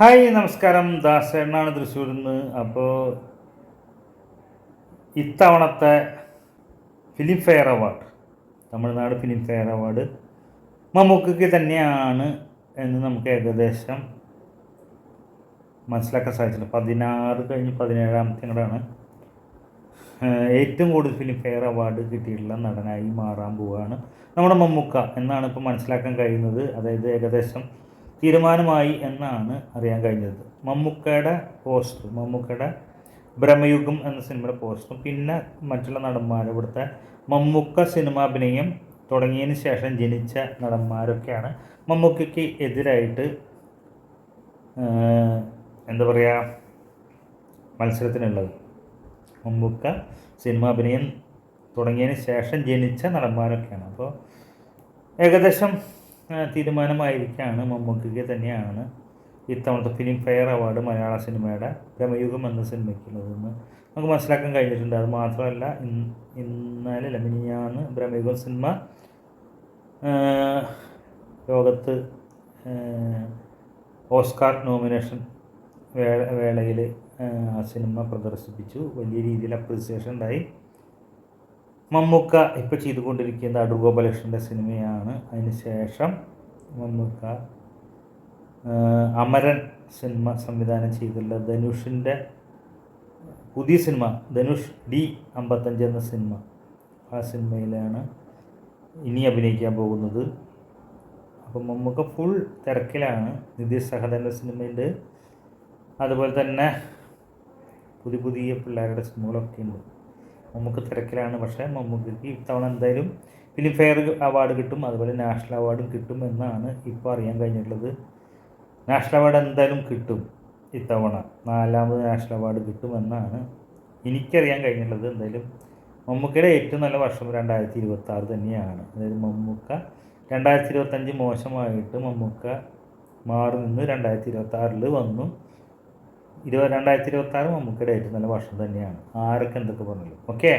Hi നമസ്കാരം. ദാസേണ്ണാണ് തൃശ്ശൂരിൽ നിന്ന്. അപ്പോൾ ഇത്തവണത്തെ Filmfare award Tamil Nadu Filmfare award മമ്മൂക്കയ്ക്ക് തന്നെയാണ് എന്ന് നമുക്ക് ഏകദേശം മനസ്സിലാക്കാൻ സാധിച്ചിട്ടുണ്ട്. പതിനാറ് കഴിഞ്ഞ് പതിനേഴാമത്തെ കൂടെയാണ് ഏറ്റവും കൂടുതൽ ഫിലിം ഫെയർ അവാർഡ് കിട്ടിയിട്ടുള്ള നടനായി മാറാൻ പോവുകയാണ് നമ്മുടെ മമ്മൂക്ക എന്നാണ് ഇപ്പോൾ മനസ്സിലാക്കാൻ കഴിയുന്നത്. അതായത് ഏകദേശം തീരുമാനമായി എന്നാണ് അറിയാൻ കഴിഞ്ഞത്. മമ്മൂക്കയുടെ പോസ്റ്റർ മമ്മൂക്കയുടെ ഭ്രമയുഗം എന്ന സിനിമയുടെ പോസ്റ്ററും പിന്നെ മറ്റുള്ള നടന്മാർ ഇവിടുത്തെ മമ്മൂക്ക സിനിമാഭിനയം തുടങ്ങിയതിന് ശേഷം ജനിച്ച നടന്മാരൊക്കെയാണ് മമ്മൂക്കയ്ക്ക് എതിരായിട്ട് എന്താ പറയുക മത്സരത്തിനുള്ളത്. മമ്മൂക്ക സിനിമാഭിനയം തുടങ്ങിയതിന് ശേഷം ജനിച്ച നടന്മാരൊക്കെയാണ്. അപ്പോൾ ഏകദേശം തീരുമാനമായിരിക്കുകയാണ് മമ്മൂക്കയ്ക്ക് തന്നെയാണ് ഇത്തവണത്തെ ഫിലിം ഫെയർ അവാർഡ് മലയാള സിനിമയുടെ ഭ്രമയുഗം എന്ന സിനിമയ്ക്കുള്ളതെന്ന് നമുക്ക് മനസ്സിലാക്കാൻ കഴിഞ്ഞിട്ടുണ്ട്. അത് മാത്രമല്ല ഇന്നലെ ലമിനിയാണ് ഭ്രമയുഗം സിനിമ ലോകത്ത് ഓസ്കാർ നോമിനേഷൻ വേള വേളയിൽ ആ സിനിമ പ്രദർശിപ്പിച്ചു. വലിയ രീതിയിൽ അപ്രിസിയേഷൻ ഉണ്ടായി. മമ്മൂക്ക ഇപ്പോൾ ചെയ്തുകൊണ്ടിരിക്കുന്ന അടൂർ സിനിമയാണ്. അതിനുശേഷം മമ്മൂക്ക അമരൻ സിനിമ സംവിധാനം ചെയ്തിട്ടുള്ള ധനുഷിന്റെ പുതിയ സിനിമ ധനുഷ് ഡി അമ്പത്തഞ്ച് എന്ന സിനിമ ആ സിനിമയിലാണ് ഇനി അഭിനയിക്കാൻ പോകുന്നത്. അപ്പം മമ്മൂക്ക ഫുൾ തിരക്കിലാണ്. നിതീഷ് സഹദന്റെ സിനിമയുണ്ട്. അതുപോലെ തന്നെ പുതിയ പുതിയ പിള്ളേരുടെ സിനിമകളൊക്കെ ഉണ്ട്. മമ്മൂക്ക് തിരക്കിലാണ്. പക്ഷേ മമ്മൂക്കിക്ക് ഇത്തവണ എന്തായാലും ഫിലിം ഫെയർ അവാർഡ് കിട്ടും. അതുപോലെ നാഷണൽ അവാർഡും കിട്ടും എന്നാണ് ഇപ്പോൾ അറിയാൻ കഴിഞ്ഞിട്ടുള്ളത്. നാഷണൽ അവാർഡ് എന്തായാലും കിട്ടും ഇത്തവണ. നാലാമത് നാഷണൽ അവാർഡ് കിട്ടുമെന്നാണ് എനിക്കറിയാൻ കഴിഞ്ഞിട്ടുള്ളത്. എന്തായാലും മമ്മൂക്കയുടെ ഏറ്റവും നല്ല വർഷം രണ്ടായിരത്തി ഇരുപത്തി ആറ് തന്നെയാണ്. അതായത് മമ്മൂക്ക രണ്ടായിരത്തി ഇരുപത്തഞ്ച് മോശമായിട്ട് മമ്മൂക്ക മാറി നിന്ന് രണ്ടായിരത്തി ഇരുപത്തി ആറിൽ വന്നു. ഇരുപത് രണ്ടായിരത്തി ഇരുപത്തി ആറ് മമ്മൂക്കയുടെ ഏറ്റവും നല്ല വർഷം തന്നെയാണ്. ആരൊക്കെ എന്തൊക്കെ പറഞ്ഞല്ലോ? ഓക്കെ